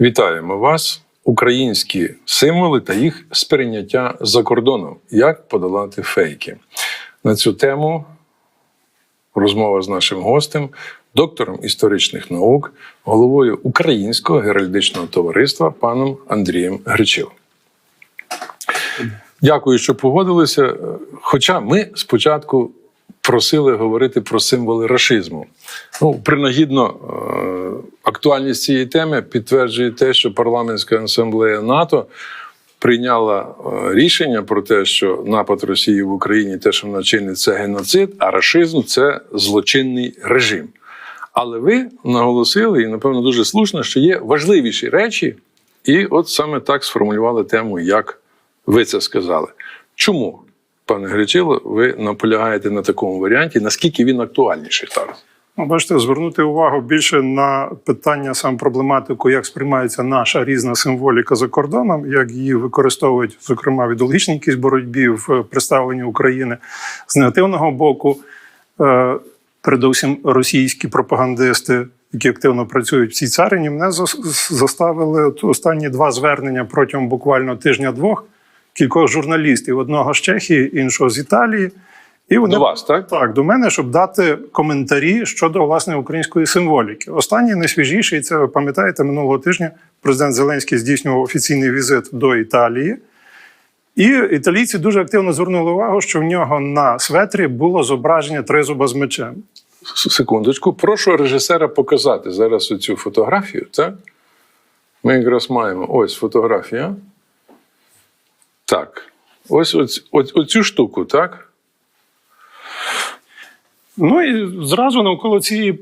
Вітаємо вас, українські символи та їх сприйняття за кордоном. Як подолати фейки? На цю тему розмова з нашим гостем, доктором історичних наук, головою Українського геральдичного товариства паном Андрієм Гречилом. Дякую, що погодилися. Хоча ми спочатку просили говорити про символи рашизму. Ну, принагідно, е, актуальність цієї теми підтверджує те, що парламентська асамблея НАТО прийняла е, рішення про те, що напад Росії в Україні, те, що вона чинить, це геноцид, а рашизм це злочинний режим. Але ви наголосили, і напевно дуже слушно, що є важливіші речі, і от саме так сформулювали тему, як ви це сказали. Чому, пане Гречило, ви наполягаєте на такому варіанті? Наскільки він актуальніший зараз? Ну, бачите, звернути увагу більше на питання сам проблематику, як сприймається наша різна символіка за кордоном, як її використовують, зокрема, в ідеологічній якійсь боротьбі в представленні України з негативного боку. Е, Передусім, російські пропагандисти, які активно працюють в цій царині, мене заставили останні два звернення протягом буквально тижня-двох кількох журналістів: одного з Чехії, іншого з Італії. І вони До вас, так? так, до мене, щоб дати коментарі щодо власне української символіки. Останній найсвіжіший, це ви пам'ятаєте, минулого тижня президент Зеленський здійснював офіційний візит до Італії. І італійці дуже активно звернули увагу, що в нього на светрі було зображення тризуба з мечем. Секундочку, прошу режисера показати зараз цю фотографію. Так? Ми якраз маємо ось фотографія. Так. Ось оць, оць, оцю штуку, так? Ну і зразу навколо цієї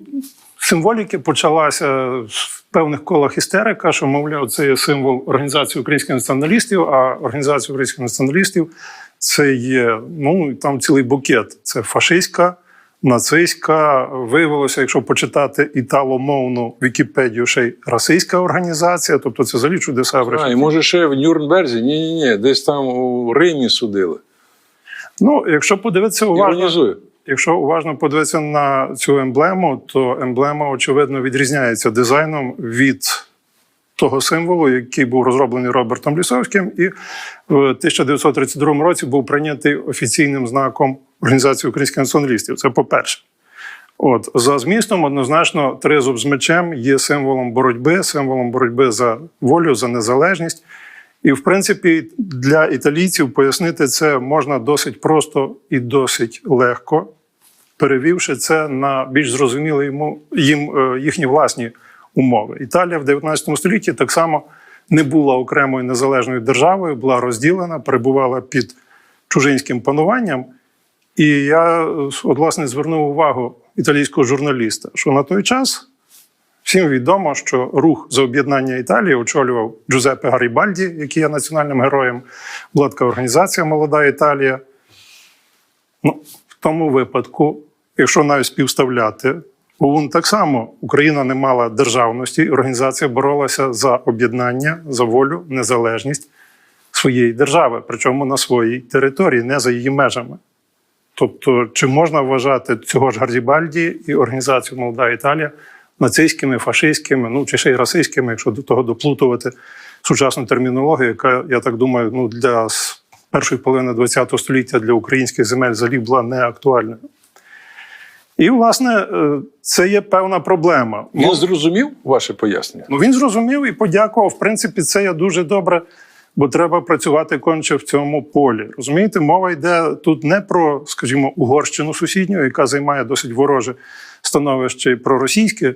символіки почалася в певних колах істерика, що, мовляв, це є символ організації українських націоналістів, а організація українських націоналістів це є ну там цілий букет. Це фашистська, нацистська. Виявилося, якщо почитати італомовну Вікіпедію, ще й расистська організація, тобто це взагалі чудеса в А, і може ще в Нюрнберзі? Ні, ні, ні, десь там у Римі судили. Ну, якщо подивитися уважно, Іронізую. Якщо уважно подивитися на цю емблему, то емблема очевидно відрізняється дизайном від того символу, який був розроблений Робертом Лісовським, і в 1932 році був прийнятий офіційним знаком Організації українських націоналістів. Це по-перше. От за змістом, однозначно, тризуб з мечем є символом боротьби, символом боротьби за волю, за незалежність. І, в принципі, для італійців пояснити це можна досить просто і досить легко, перевівши це на більш зрозумілі йому їм е, їхні власні умови. Італія в 19 столітті так само не була окремою незалежною державою, була розділена, перебувала під чужинським пануванням. І я е, от, власне звернув увагу італійського журналіста, що на той час всім відомо, що рух за об'єднання Італії очолював Джузеппе Гарібальді, який є національним героєм. Була така організація Молода Італія. Ну, в тому випадку, якщо навіть співставляти, ОУН так само Україна не мала державності, організація боролася за об'єднання, за волю, незалежність своєї держави, причому на своїй території, не за її межами. Тобто, чи можна вважати цього ж Гарзібальді і організацію Молода Італія нацистськими, фашистськими, ну чи ще й расистськими, якщо до того доплутувати сучасну термінологію, яка, я так думаю, ну для першої половини ХХ століття для українських земель взагалі була не актуальною. І, власне, е, це є певна проблема. Він зрозумів ваше пояснення? Ну, він зрозумів і подякував. В принципі, це є дуже добре, бо треба працювати конче в цьому полі. Розумієте, мова йде тут не про, скажімо, Угорщину сусідню, яка займає досить вороже становище і про російське.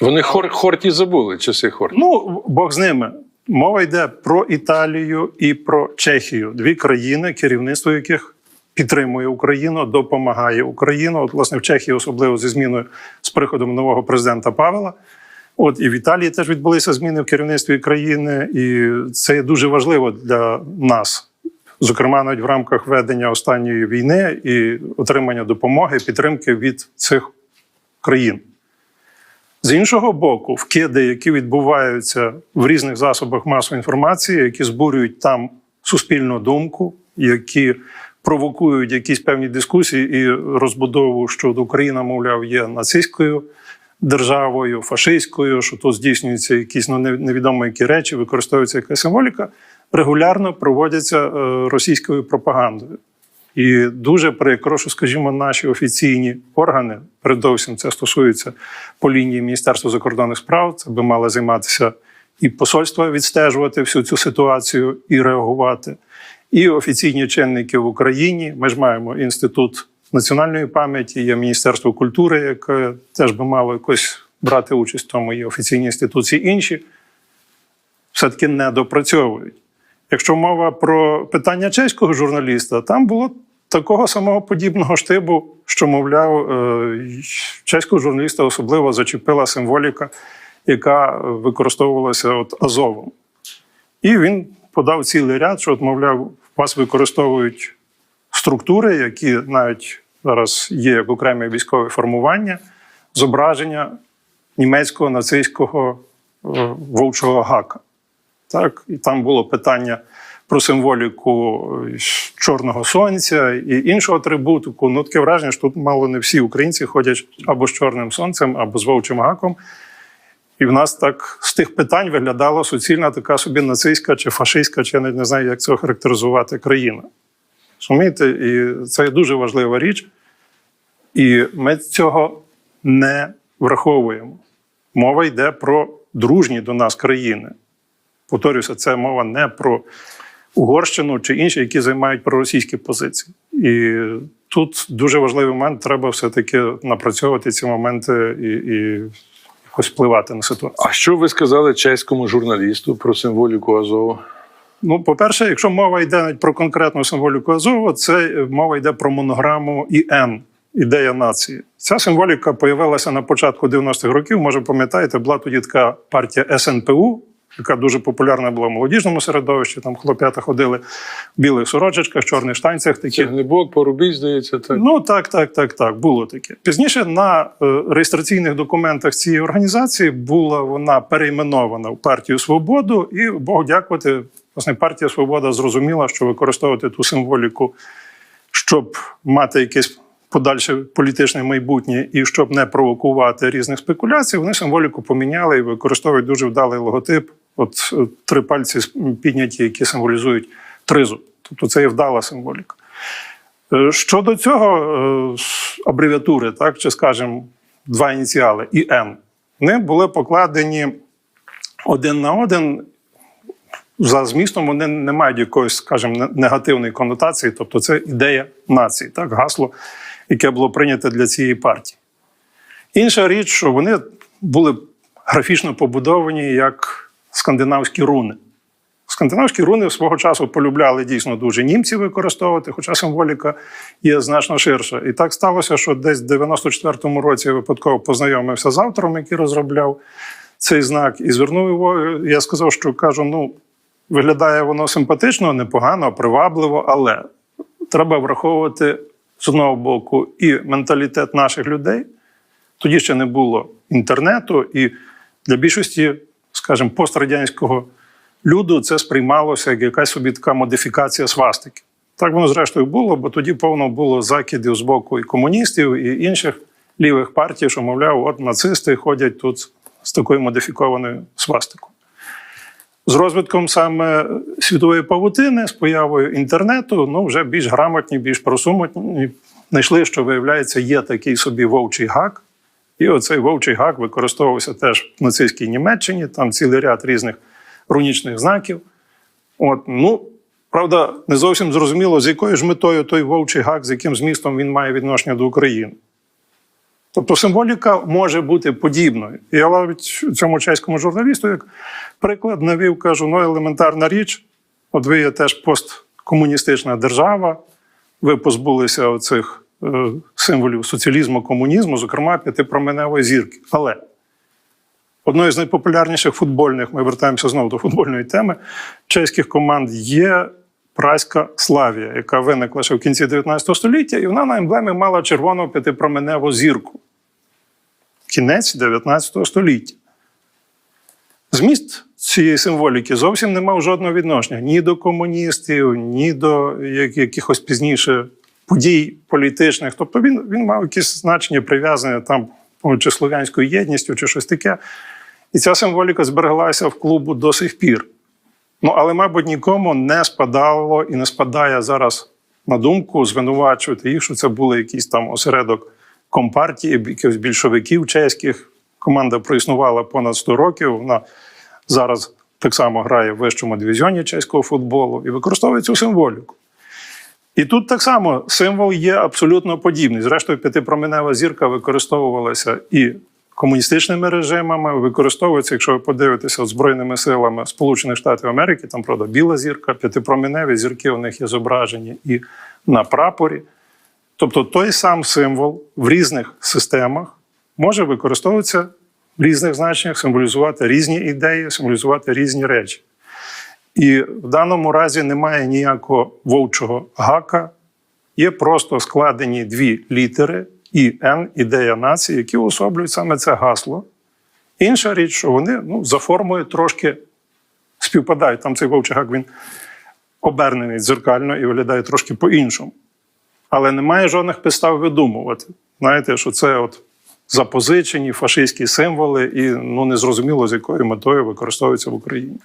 Вони хор, хорті забули часи хорті. Ну, Бог з ними. Мова йде про Італію і про Чехію, дві країни, керівництво яких підтримує Україну, допомагає Україну. От, власне, в Чехії, особливо зі зміною з приходом нового президента Павела. От і в Італії теж відбулися зміни в керівництві країни, і це дуже важливо для нас, зокрема, навіть в рамках ведення останньої війни і отримання допомоги, підтримки від цих країн. З іншого боку, вкиди, які відбуваються в різних засобах масової інформації, які збурюють там суспільну думку, які провокують якісь певні дискусії і розбудову, що Україна, мовляв, є нацистською державою, фашистською, що тут здійснюються якісь ну, не- невідомо які речі, використовується якась символіка, регулярно проводяться е, російською пропагандою. І дуже прикро, що, скажімо, наші офіційні органи, передовсім це стосується по лінії Міністерства закордонних справ, це би мало займатися і посольства відстежувати всю цю ситуацію і реагувати, і офіційні чинники в Україні. Ми ж маємо інститут національної пам'яті, є Міністерство культури, яке теж би мало якось брати участь в тому, є офіційні інституції інші, все-таки не допрацьовують. Якщо мова про питання чеського журналіста, там було такого самого подібного штибу, що, мовляв, е, чеського журналіста особливо зачепила символіка, яка використовувалася от Азовом. І він подав цілий ряд, що, от, мовляв, вас використовують структури, які навіть зараз є як окремі військові формування, зображення німецького нацистського е, вовчого гака. Так, і там було питання про символіку е, чорного сонця і іншого атрибутику. Ну, таке враження, що тут мало не всі українці ходять або з чорним сонцем, або з вовчим гаком. І в нас так з тих питань виглядала суцільна така собі нацистська чи фашистська, чи я не знаю, як це охарактеризувати країна. Розумієте? І це дуже важлива річ. І ми цього не враховуємо. Мова йде про дружні до нас країни. Повторюся, це мова не про Угорщину чи інші, які займають проросійські позиції. І тут дуже важливий момент, треба все-таки напрацьовувати ці моменти і, і якось впливати на ситуацію. А що ви сказали чеському журналісту про символіку Азову? Ну, по-перше, якщо мова йде навіть про конкретну символіку Азова, це е, мова йде про монограму ІН ідея нації. Ця символіка появилася на початку 90-х років. Може, пам'ятаєте, була тоді така партія СНПУ, яка дуже популярна була в молодіжному середовищі. Там хлоп'ята ходили в білих сорочечках, чорних штанцях. Такі Це глибок, порубій, здається, так. Ну так, так, так, так, було таке. Пізніше на е, реєстраційних документах цієї організації була вона перейменована в партію Свободу, і Богу дякувати, власне, партія Свобода зрозуміла, що використовувати ту символіку, щоб мати якесь подальше політичне майбутнє і щоб не провокувати різних спекуляцій, вони символіку поміняли і використовують дуже вдалий логотип. От е, три пальці підняті, які символізують тризу. Тобто це є вдала символіка. Е, Щодо цього е, абревіатури, так, чи скажімо, два ініціали ІН, вони були покладені один на один. За змістом вони не мають якоїсь, скажімо, негативної конотації, тобто це ідея нації, так, гасло, яке було прийнято для цієї партії. Інша річ, що вони були графічно побудовані як скандинавські руни. Скандинавські руни свого часу полюбляли дійсно дуже німці використовувати, хоча символіка є значно ширша. І так сталося, що десь в 94-му році я випадково познайомився з автором, який розробляв цей знак, і звернув його. Я сказав, що кажу: ну, виглядає воно симпатично, непогано, привабливо, але треба враховувати з одного боку і менталітет наших людей. Тоді ще не було інтернету, і для більшості, скажімо, пострадянського люду це сприймалося як якась собі така модифікація свастики. Так воно зрештою було, бо тоді повно було закидів з боку і комуністів, і інших лівих партій, що, мовляв, от нацисти ходять тут з такою модифікованою свастикою. З розвитком саме світової павутини, з появою інтернету, ну вже більш грамотні, більш просунуті, знайшли, що виявляється, є такий собі вовчий гак. І оцей вовчий гак використовувався теж в нацистській Німеччині, там цілий ряд різних рунічних знаків. От, ну, правда, не зовсім зрозуміло, з якою ж метою той вовчий гак, з яким змістом він має відношення до України. Тобто символіка може бути подібною. Я навіть цьому чеському журналісту, як приклад, навів, кажу, ну елементарна річ. От ви є теж посткомуністична держава, ви позбулися оцих е, символів соціалізму, комунізму, зокрема п'ятипроменевої зірки. Але одною з найпопулярніших футбольних, ми вертаємося знову до футбольної теми, чеських команд є Праська Славія, яка виникла ще в кінці 19 століття, і вона на емблемі мала червону п'ятипроменеву зірку. Кінець 19 століття. Зміст цієї символіки зовсім не мав жодного відношення ні до комуністів, ні до якихось пізніше подій політичних. Тобто він, він мав якесь значення прив'язане там чи слов'янською єдністю, чи щось таке. І ця символіка збереглася в клубу до сих пір. Ну, але, мабуть, нікому не спадало і не спадає зараз на думку звинувачувати їх, що це був якийсь там осередок компартії, якихось більшовиків чеських. Команда проіснувала понад 100 років. Вона зараз так само грає в вищому дивізіоні чеського футболу і використовує цю символіку. І тут так само символ є абсолютно подібний. Зрештою, п'ятипроменева зірка використовувалася і комуністичними режимами, використовується, якщо ви подивитеся Збройними силами Сполучених Штатів Америки, там правда біла зірка, п'ятипроменеві зірки у них є зображені і на прапорі. Тобто той сам символ в різних системах може використовуватися в різних значеннях, символізувати різні ідеї, символізувати різні речі. І в даному разі немає ніякого вовчого гака, є просто складені дві літери і Н, ідея нації, які уособлюють саме це гасло. Інша річ, що вони ну, за формою трошки співпадають. Там цей вовчий гак він обернений дзеркально і виглядає трошки по-іншому. Але немає жодних підстав видумувати. Знаєте, що це от запозичені фашистські символи, і ну, незрозуміло, з якою метою використовуються в Україні.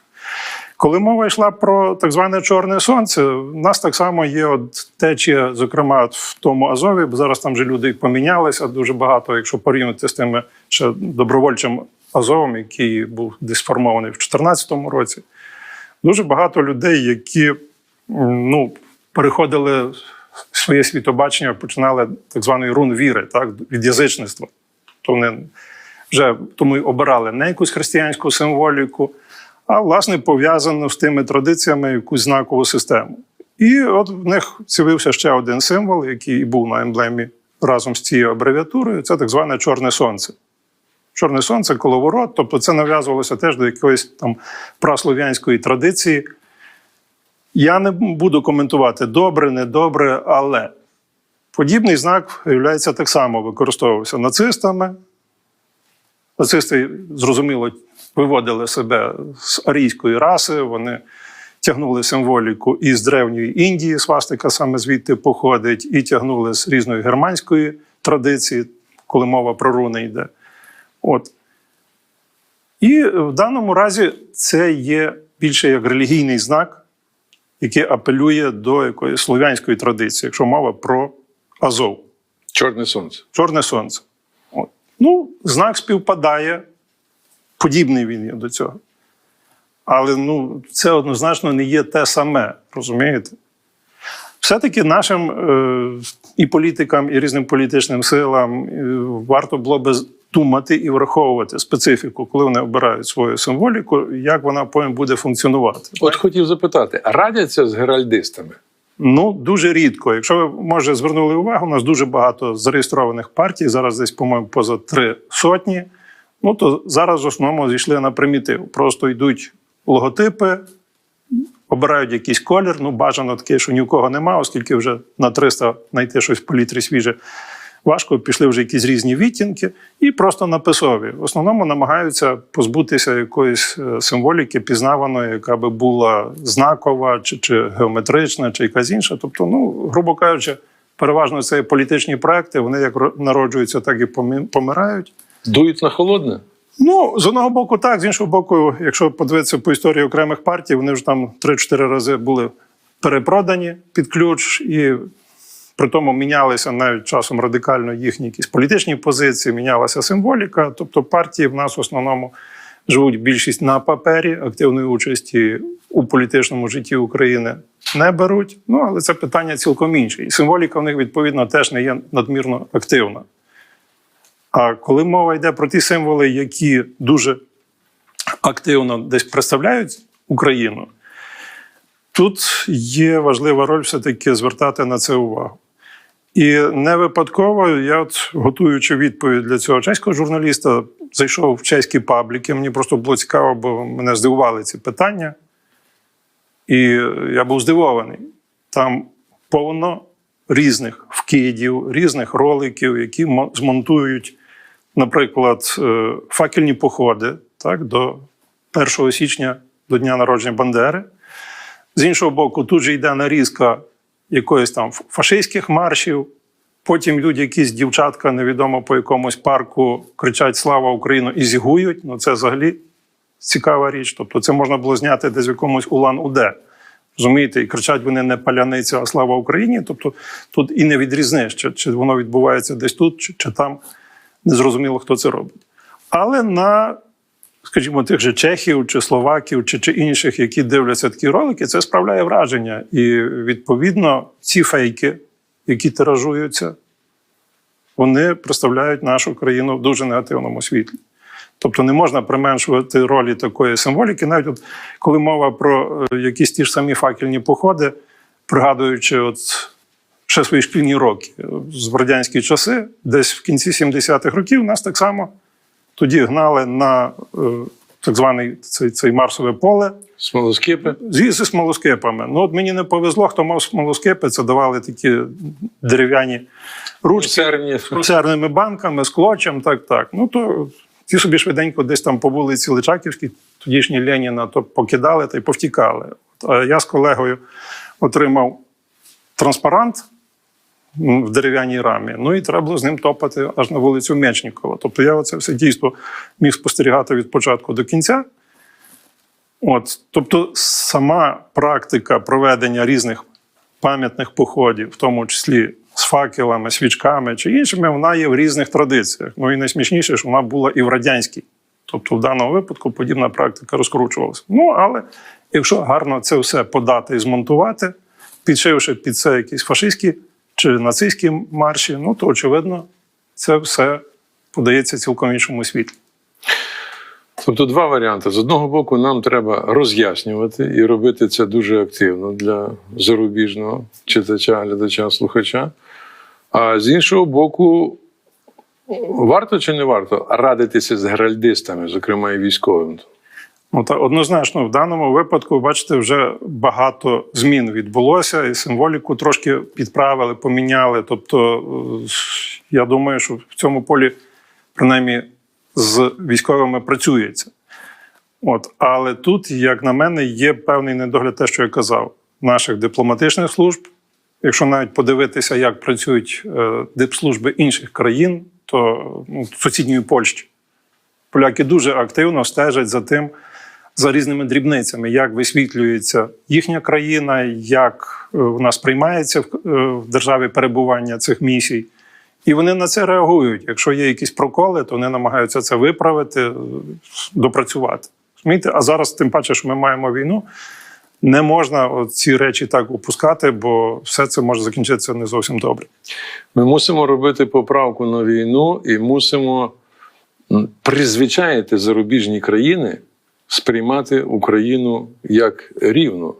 Коли мова йшла про так зване Чорне Сонце, в нас так само є от течія, зокрема, в тому Азові, бо зараз там вже люди помінялися дуже багато, якщо порівняти з тими ще добровольчим Азовом, який був десь сформований в 2014 році. Дуже багато людей, які ну, переходили своє світобачення, починали так званий рун віри, так, від язичництва. То вони вже тому й обирали не якусь християнську символіку, а власне пов'язану з тими традиціями якусь знакову систему. І от в них з'явився ще один символ, який був на емблемі разом з цією абревіатурою. Це так зване Чорне Сонце. Чорне сонце, коловорот, тобто це нав'язувалося теж до якоїсь там праслов'янської традиції. Я не буду коментувати добре, недобре, але подібний знак, виявляється, так само використовувався нацистами. Нацисти, зрозуміло, виводили себе з арійської раси, вони тягнули символіку із древньої Індії, свастика саме звідти походить, і тягнули з різної германської традиції, коли мова про руни йде. От. І в даному разі це є більше як релігійний знак, який апелює до якоїсь слов'янської традиції, якщо мова про Азов. Чорне сонце. Чорне сонце. От. Ну, знак співпадає, подібний він є до цього. Але ну, це однозначно не є те саме, розумієте? Все-таки нашим е, і політикам, і різним політичним силам е, варто було би думати і враховувати специфіку, коли вони обирають свою символіку, як вона потім буде функціонувати. От хотів запитати, радяться з геральдистами? Ну, дуже рідко. Якщо ви може звернули увагу, у нас дуже багато зареєстрованих партій. Зараз десь, по-моєму, поза три сотні. Ну то зараз в основному зійшли на примітив. Просто йдуть логотипи, обирають якийсь колір. Ну, бажано таке, що ні у кого нема, оскільки вже на 300 знайти щось в палітрі свіже. Важко пішли вже якісь різні відтінки, і просто написові. В основному намагаються позбутися якоїсь е, символіки пізнаваної, яка би була знакова, чи, чи геометрична, чи якась інша. Тобто, ну, грубо кажучи, переважно це політичні проекти, вони як народжуються, так і помирають. Дують на холодне? Ну, з одного боку, так, з іншого боку, якщо подивитися по історії окремих партій, вони вже там 3-4 рази були перепродані під ключ, і при тому мінялися навіть часом радикально їхні якісь політичні позиції, мінялася символіка. Тобто партії в нас в основному живуть більшість на папері, активної участі у політичному житті України не беруть. Ну, але це питання цілком інше. І символіка в них, відповідно, теж не є надмірно активна. А коли мова йде про ті символи, які дуже активно десь представляють Україну, тут є важлива роль все-таки звертати на це увагу. І не випадково я, от, готуючи відповідь для цього чеського журналіста, зайшов в чеські пабліки. Мені просто було цікаво, бо мене здивували ці питання. І я був здивований. Там повно різних вкидів, різних роликів, які змонтують, наприклад, е, факельні походи так, до 1 січня, до дня народження Бандери. З іншого боку, тут же йде нарізка якоїсь там фашистських маршів, Потім йдуть якісь дівчатка, невідомо по якомусь парку, кричать Слава Україну і зігують. Ну це взагалі цікава річ. Тобто, це можна було зняти десь в якомусь Улан-Уде. Розумієте, і кричать вони не паляниця, а слава Україні. Тобто тут і не відрізниш, чи, чи воно відбувається десь тут, чи, чи там. Незрозуміло, хто це робить. Але на, скажімо, тих же чехів, чи словаків, чи, чи інших, які дивляться такі ролики, це справляє враження. І відповідно ці фейки, які тиражуються, вони представляють нашу країну в дуже негативному світлі. Тобто не можна применшувати ролі такої символіки, навіть от коли мова про е, якісь ті ж самі факельні походи, пригадуючи от ще свої шкільні роки з радянські часи, десь в кінці 70-х років нас так само тоді гнали на е, так званий цей, цей Марсове поле Смолоскипи. зі, зі смолоскипами. Ну от мені не повезло, хто мав смолоскипи, це давали такі дерев'яні ручки з консервними банками, з клочем, так, так. Ну то ті собі швиденько десь там по вулиці Личаківській, тодішній Леніна, то покидали та й повтікали. А я з колегою отримав транспарант в дерев'яній рамі. Ну і треба було з ним топати аж на вулицю Мечнікова. Тобто я оце все дійство міг спостерігати від початку до кінця. От, тобто, сама практика проведення різних пам'ятних походів, в тому числі з факелами, свічками чи іншими, вона є в різних традиціях. Ну і найсмішніше, що вона була і в радянській. Тобто, в даному випадку подібна практика розкручувалася. Ну, але якщо гарно це все подати і змонтувати, підшивши під це якісь фашистські чи нацистські марші, ну то очевидно, це все подається цілком іншому світлі. Тобто два варіанти. З одного боку, нам треба роз'яснювати і робити це дуже активно для зарубіжного читача, глядача, слухача. А з іншого боку, варто чи не варто радитися з геральдистами, зокрема і військовим. Ну та однозначно, в даному випадку, бачите, вже багато змін відбулося, і символіку трошки підправили, поміняли. Тобто, е, я думаю, що в цьому полі, принаймні, з військовими працюється. От, але тут, як на мене, є певний недогляд, те, що я казав, наших дипломатичних служб. Якщо навіть подивитися, як працюють е, дипслужби інших країн, то ну, сусідньої Польщі. Поляки дуже активно стежать за тим, за різними дрібницями, як висвітлюється їхня країна, як е, вона сприймається в, е, державі перебування цих місій. І вони на це реагують. Якщо є якісь проколи, то вони намагаються це виправити, е, допрацювати. Розумієте? А зараз, тим паче, що ми маємо війну, не можна ці речі так опускати, бо все це може закінчитися не зовсім добре. Ми мусимо робити поправку на війну і мусимо призвичаїти зарубіжні країни сприймати Україну як рівну.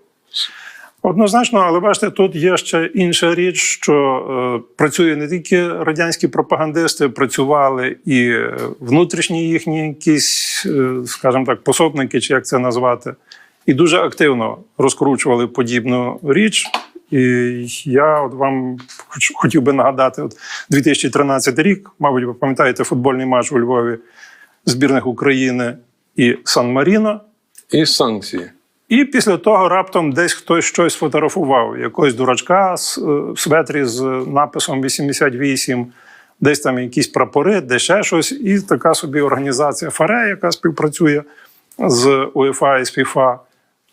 Однозначно, але бачите, тут є ще інша річ, що е, працює не тільки радянські пропагандисти, працювали і е, внутрішні їхні якісь, е, скажімо так, пособники, чи як це назвати, і дуже активно розкручували подібну річ. І я от вам хотів би нагадати, от 2013 рік, мабуть, ви пам'ятаєте футбольний матч у Львові збірних України і Сан-Маріно. І санкції. І після того раптом десь хтось щось фотографував, якогось дурачка з е, в светрі з написом 88, десь там якісь прапори, де ще щось. І така собі організація ФАРЕ, яка співпрацює з УЄФА і з ФІФА,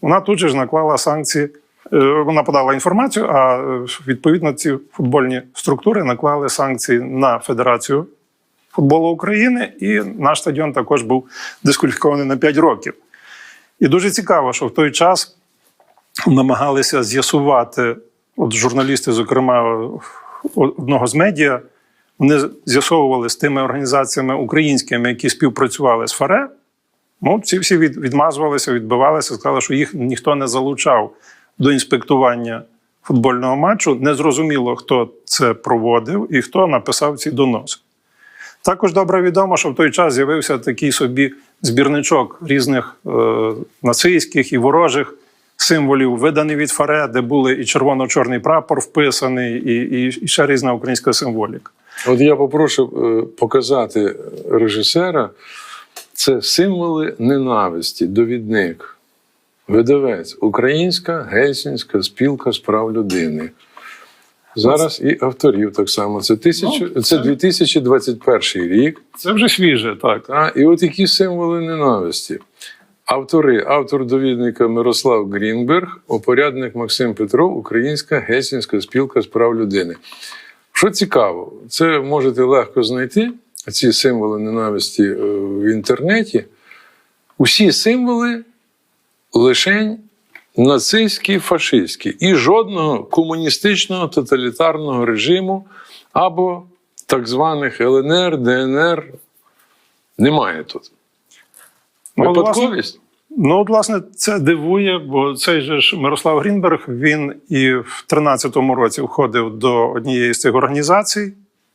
вона тут же ж наклала санкції. Е, Вона подала інформацію, а е, відповідно ці футбольні структури наклали санкції на Федерацію футболу України, і наш стадіон також був дискваліфікований на 5 років. І дуже цікаво, що в той час намагалися з'ясувати, от журналісти, зокрема одного з медіа, вони з'ясовували з тими організаціями українськими, які співпрацювали з ФАРЕ. Ну, ці всі від, відмазувалися, відбивалися, сказали, що їх ніхто не залучав до інспектування футбольного матчу. Незрозуміло, хто це проводив і хто написав ці доноси. Також добре відомо, що в той час з'явився такий собі збірничок різних е, нацистських і ворожих символів, виданий від ФАРЕ, де були і червоно-чорний прапор вписаний, і, і, і ще різна українська символіка. От я попрошу е, показати режисера. Це символи ненависті, довідник, видавець, Українська Гельсінська спілка з прав людини. Зараз і авторів так само. Це, тисячу, Ну, це це- 2021 рік. Це вже свіже, так. Та, і от які символи ненависті. Автори, автор довідника Мирослав Грінберг, опорядник Максим Петров, Українська Гельсінська спілка з прав людини. Що цікаво, це можете легко знайти, ці символи ненависті е, в інтернеті. Усі символи лишень нацистські, фашистські, і жодного комуністичного тоталітарного режиму або так званих ЛНР, ДНР немає тут. Ну, Випадковість? Ну, от, власне, це дивує, бо цей же ж Мирослав Грінберг він і в 13-му році входив до однієї з цих організацій,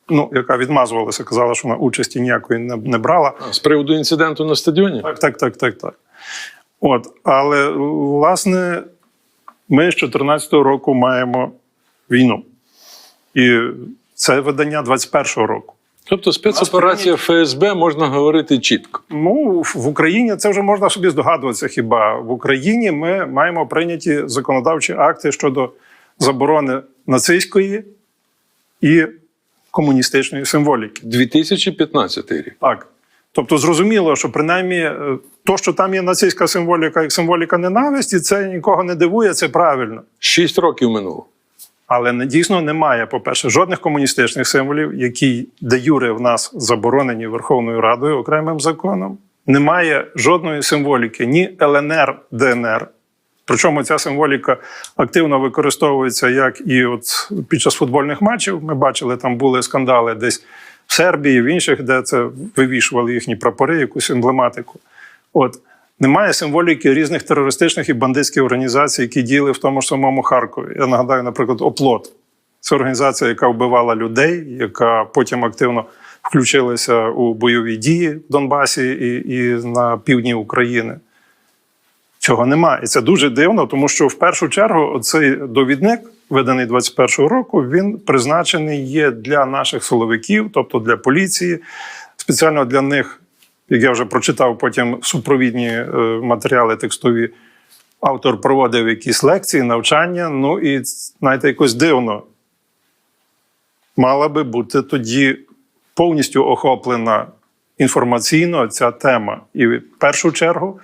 ну, яка відмазувалася, казала, що вона участі ніякої не, не брала. А, З приводу інциденту на стадіоні? Так, так, так, так, так. От, але власне, ми з 14-го року маємо війну. І це видання 21-го року. Тобто спецоперація ФСБ можна говорити чітко. Ну, в Україні це вже можна собі здогадуватися. Хіба в Україні ми маємо прийняті законодавчі акти щодо заборони нацистської і комуністичної символіки. 2015 рік. Так. Тобто, зрозуміло, що принаймні е, то, що там є нацистська символіка як символіка ненависті, це нікого не дивує, це правильно. Шість років минуло. Але дійсно немає, по-перше, жодних комуністичних символів, які де юре в нас заборонені Верховною Радою окремим законом. Немає жодної символіки, ні ЛНР, ДНР. Причому ця символіка активно використовується як і от під час футбольних матчів. Ми бачили, там були скандали десь в Сербії, в інших, де це вивішували їхні прапори, якусь емблематику. От немає символіки різних терористичних і бандитських організацій, які діяли в тому ж самому Харкові. Я нагадаю, наприклад, Оплот. Це організація, яка вбивала людей, яка потім активно включилася у бойові дії в Донбасі і, і на півдні України. Цього немає. І це дуже дивно, тому що в першу чергу цей довідник, виданий 21-го року, він призначений є для наших силовиків, тобто для поліції, спеціально для них, як я вже прочитав потім супровідні е, матеріали текстові. Автор проводив якісь лекції, навчання. Ну і знаєте, якось дивно. Мала би бути тоді повністю охоплена інформаційно ця тема. І в першу чергу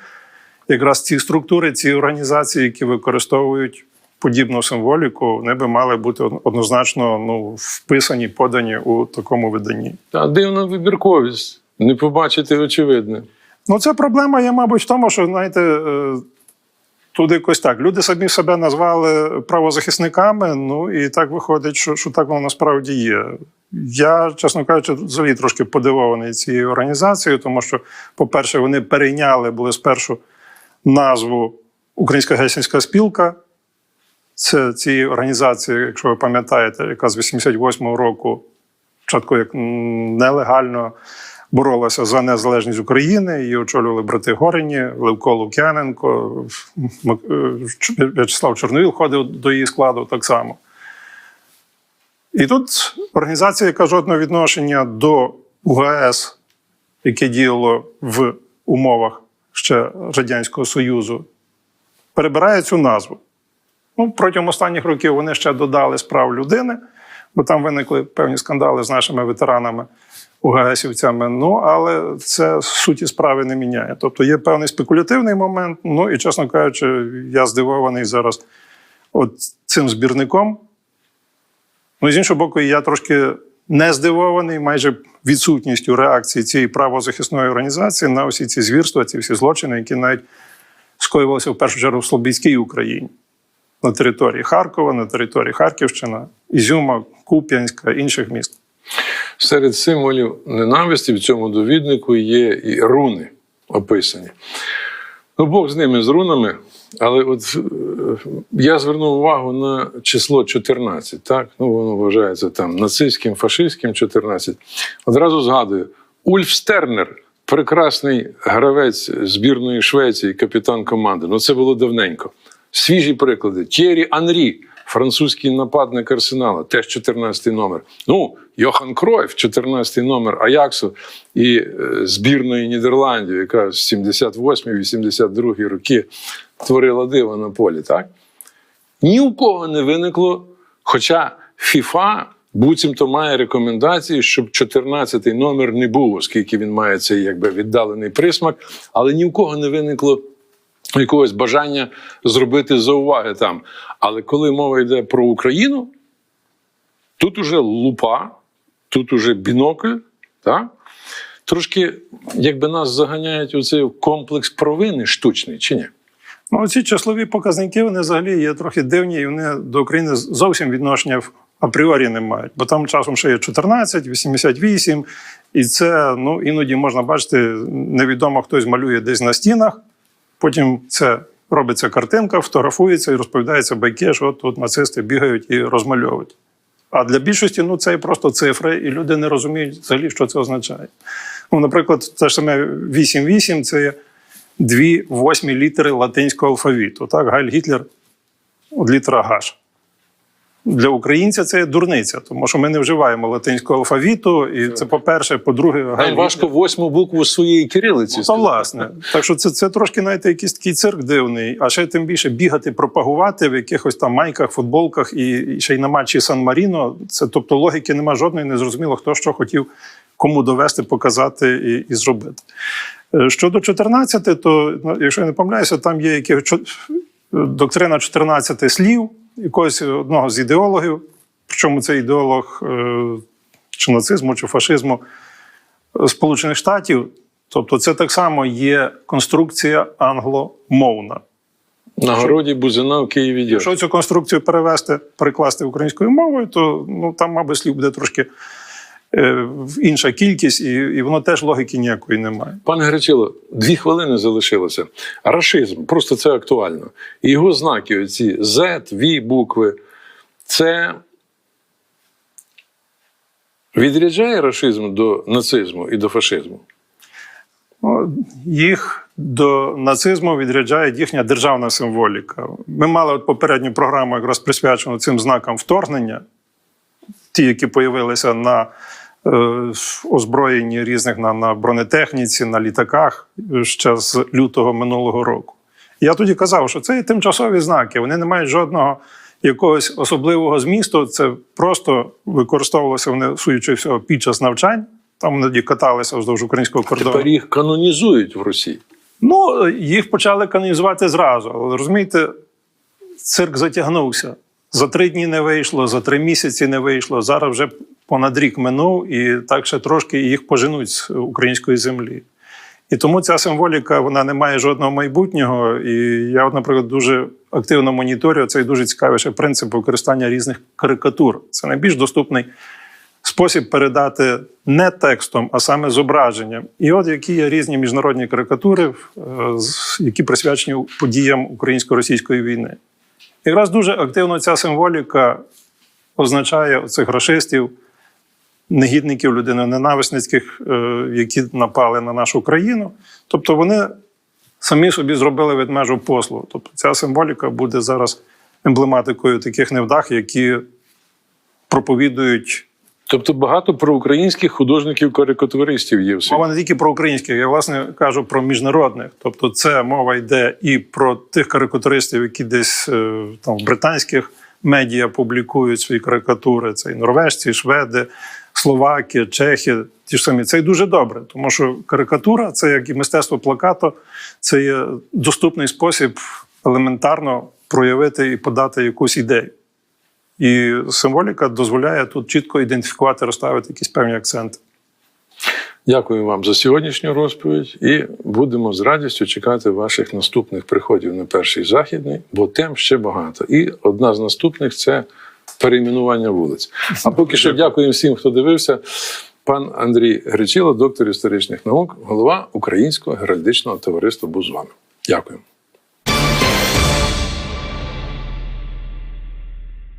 якраз ці структури, ці організації, які використовують подібну символіку, вони би мали бути однозначно ну, вписані, подані у такому виданні. Та дивна вибірковість. Не побачити очевидне. Ну, це проблема є, мабуть, в тому, що знаєте, е, тут якось так. Люди самі себе назвали правозахисниками, ну і так виходить, що, що так воно насправді є. Я, чесно кажучи, взагалі трошки подивований цією організацією, тому що, по-перше, вони перейняли були спершу назву Українська гельсінська спілка. Це цієї організації, якщо ви пам'ятаєте, яка з 88-го року спочатку як нелегально боролася за незалежність України. Її очолювали брати Горені, Левко Лук'яненко, В'ячеслав Чорновіл ходив до її складу так само. І тут організація, яка жодного відношення до УГС, яке діяло в умовах ще Радянського Союзу, перебирає цю назву. Ну, протягом останніх років вони ще додали справ людини, бо там виникли певні скандали з нашими ветеранами УГСівцями. Ну, але це суті справи не міняє. Тобто є певний спекулятивний момент. Ну і, чесно кажучи, я здивований зараз от цим збірником. Ну, з іншого боку, я трошки не здивований майже відсутністю реакції цієї правозахисної організації на усі ці звірства, ці всі злочини, які навіть скоювалися в першу чергу в Слобідській Україні на території Харкова, на території Харківщини, Ізюма, Куп'янська, інших міст. Серед символів ненависті в цьому довіднику є і руни описані. Ну, Бог з ними, з рунами, але от е, я звернув увагу на число 14, так? Ну, воно вважається там нацистським, фашистським 14. Одразу згадую, Ульф Стернер, прекрасний гравець збірної Швеції, капітан команди. Ну, це було давненько. Свіжі приклади. Тєрі Анрі, французький нападник Арсенала, теж 14 номер. Ну, Йохан Кройф, 14 номер Аяксу і е, збірної Нідерландів, яка з 78-82 роки творила диво на полі. Так? Ні у кого не виникло, хоча ФІФА буцімто має рекомендації, щоб 14-й номер не був, оскільки він має цей якби віддалений присмак, але ні в кого не виникло якогось бажання зробити зауваги там. Але коли мова йде про Україну, тут уже лупа, тут уже бінокль, так? Трошки, якби нас заганяють у цей комплекс провини штучний, чи ні? Ну, ці числові показники вони взагалі є трохи дивні, і вони до України зовсім відношення в- апріорі не мають. Бо там часом ще є 14, 88, і це ну, іноді можна бачити, невідомо хтось малює десь на стінах. Потім це робиться картинка, фотографується і розповідається байки, що тут нацисти бігають і розмальовують. А для більшості ну, це просто цифри, і люди не розуміють взагалі, що це означає. Ну, наприклад, те ж саме 8.8 це дві восьмі літери латинського алфавіту. Так, Гайль Гітлер літера Гаш. Для українця це дурниця, тому що ми не вживаємо латинського алфавіту, і це по-перше, по-друге, Нам важко восьму букву своєї кирилиці. Ну, Та власне. Так що це, це трошки знаєте, якийсь такий цирк дивний. А ще тим більше бігати, пропагувати в якихось там майках, футболках і, і ще й на матчі Сан Маріно. Це тобто логіки нема жодної, не зрозуміло, хто що хотів кому довести, показати і, і зробити. Е, Щодо 14, то ну, якщо я не помиляюся, там є чо- доктрина 14 слів якогось одного з ідеологів. Причому це ідеолог е, чи нацизму, чи фашизму Сполучених Штатів. Тобто, це так само є конструкція англомовна. На городі Бузина в Києві. Якщо цю конструкцію перевести, перекласти українською мовою, то ну, там, мабуть, слів буде трошки е, інша кількість, і, і воно теж логіки ніякої немає. Пане Гречило, дві хвилини залишилося. Рашизм, просто це актуально. І його знаки, оці Z, V букви, це відряджає рашизм до нацизму і до фашизму. Ну, їх до нацизму відряджає їхня державна символіка. Ми мали от попередню програму, якраз присвячену цим знакам вторгнення, ті, які появилися на е, озброєнні різних на, на бронетехніці, на літаках е, ще з лютого минулого року. Я тоді казав, що це є тимчасові знаки, вони не мають жодного якогось особливого змісту. Це просто використовувалося вони, судячи всього, під час навчань. Там вони тоді каталися вздовж українського кордону. Тепер їх канонізують в Росії. Ну, їх почали канонізувати зразу. Але розумієте, цирк затягнувся. За три дні не вийшло, за три місяці не вийшло. Зараз вже понад рік минув, і так ще трошки їх поженуть з української землі. І тому ця символіка вона не має жодного майбутнього. І я, наприклад, дуже активно моніторю цей дуже цікавий ще принцип використання різних карикатур. Це найбільш доступний спосіб передати не текстом, а саме зображенням. І от які є різні міжнародні карикатури, е, які присвячені подіям українсько-російської війни. Якраз дуже активно ця символіка означає цих расистів, негідників, людиноненависницьких, е, які напали на нашу країну. Тобто вони самі собі зробили ведмежу послугу. Тобто ця символіка буде зараз емблематикою таких невдах, які проповідують Тобто багато проукраїнських художників-карикатуристів є в світі. Мова не тільки про українських, я власне кажу про міжнародних. Тобто, це мова йде і про тих карикатуристів, які десь е, там в британських медіа публікують свої карикатури. Це і норвежці, і шведи, словаки, чехи. Ті ж самі. Це й дуже добре, тому що карикатура це як і мистецтво плакату, це є доступний спосіб елементарно проявити і подати якусь ідею. І символіка дозволяє тут чітко ідентифікувати, розставити якісь певні акценти. Дякую вам за сьогоднішню розповідь і будемо з радістю чекати ваших наступних приходів на перший західний, бо тем ще багато. І одна з наступних це перейменування вулиць. А поки що дякуємо всім, хто дивився. Пан Андрій Гречило, доктор історичних наук, голова Українського геральдичного товариства, був з вами. Дякую.